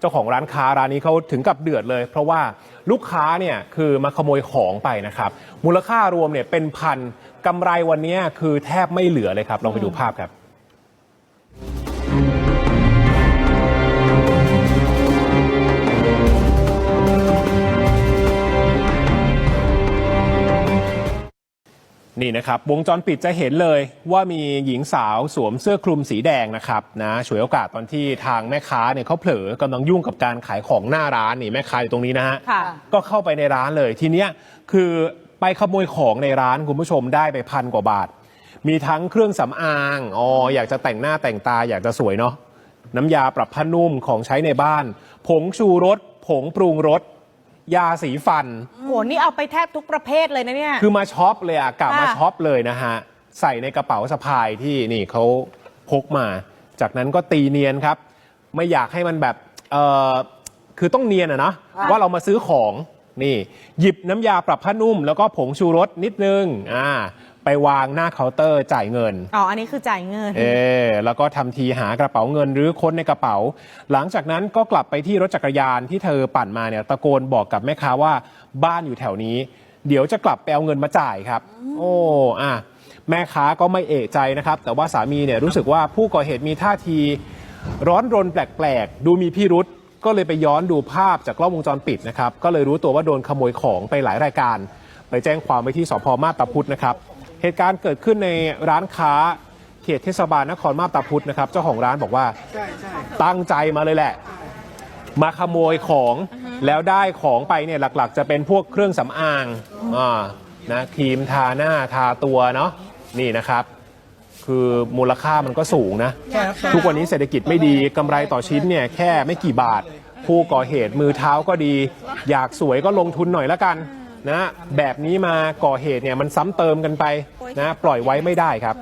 เจ้าของร้านค้าร้านนี้เขาถึงกับเดือดเลย เพราะว่าลูกค้าเนี่ยคือมาขโมยของไปนะครับมูลค่ารวมเนี่ยเป็นพันกำไรวันนี้คือแทบไม่เหลือเลยครับลองไปดูภาพครับ นี่นะครับ วงจรปิดจะเห็นเลยว่ามีหญิงสาวสวมเสื้อคลุมสีแดงนะครับนะฉวยโอกาสตอนที่ทางแม่ค้าเนี่ยเขาเผลอกำลังยุ่งกับการขายของหน้าร้านนี่แม่ค้าอยู่ตรงนี้นะฮะค่ะ ก็เข้าไปในร้านเลยทีเนี้ยคือไปขโมยของในร้านคุณผู้ชมได้ไปพันกว่าบาท มีทั้งเครื่องสำอางอ๋ออยากจะแต่งหน้าแต่งตาอยากจะสวยเนาะน้ำยาปรับผ้านุ่มของใช้ในบ้าน ผงชูรสผงปรุงรส ยาสีฟัน โหนี่เอาไปแทบทุกประเภทเลยนะเนี่ย คือมาช็อปเลยอะกลับมาค่ะช็อปเลยนะฮะ ใส่ในกระเป๋าสะพายที่นี่เขาพกมา จากนั้นก็ตีเนียนครับ ไม่อยากให้มันแบบเออคือต้องเนียนอะนะว่าเรามาซื้อของนี่ หยิบน้ำยาปรับผ้านุ่ม แล้วก็ผงชูรสนิดนึงอ่า ไปวางหน้าเคาน์เตอร์จ่ายเงิน อ๋อ อันนี้คือจ่ายเงิน เออแล้วก็ทำทีหากระเป๋าเงินหรือค้นในกระเป๋า หลังจากนั้นก็กลับไปที่รถจักรยานที่เธอปั่นมาเนี่ยตะโกนบอกกับแม่ค้าว่าบ้านอยู่แถวนี้ เดี๋ยวจะกลับไปเอาเงินมาจ่ายครับ โอ้อะแม่ค้าก็ไม่เอะใจนะครับ แต่ว่าสามีเนี่ยรู้สึกว่าผู้ก่อเหตุมีท่าที ร้อนรนแปลกๆ ดูมีพิรุษก็เลยไปย้อนดูภาพจากกล้องวงจรปิดนะครับ ก็เลยรู้ตัวว่าโดนขโมยของไปหลายรายการ ไปแจ้งความไว้ที่สพมาบตาพุธนะครับ เหตุการณ์เกิดขึ้นในร้านค้าเขตเทศบาลนครมาบตาพุธนะครับ เจ้าของร้านบอกว่าตั้งใจมาเลยแหละ มาขโมยของแล้วได้ของไปเนี่ยหลักๆ จะเป็นพวกเครื่องสำอางอ่านะครีมทาหน้าทาตัวเนาะนี่นะครับ คือมูลค่ามันก็สูงนะ ทุกวันนี้เศรษฐกิจไม่ดีกำไรต่อชิ้นเนี่ยแค่ไม่กี่บาท ผู้ก่อเหตุมือเท้าก็ดี อยากสวยก็ลงทุนหน่อยละกัน นะแบบนี้มาก่อเหตุเนี่ยมันซ้ำเติมกันไปนะปล่อยไว้ไม่ได้ครับ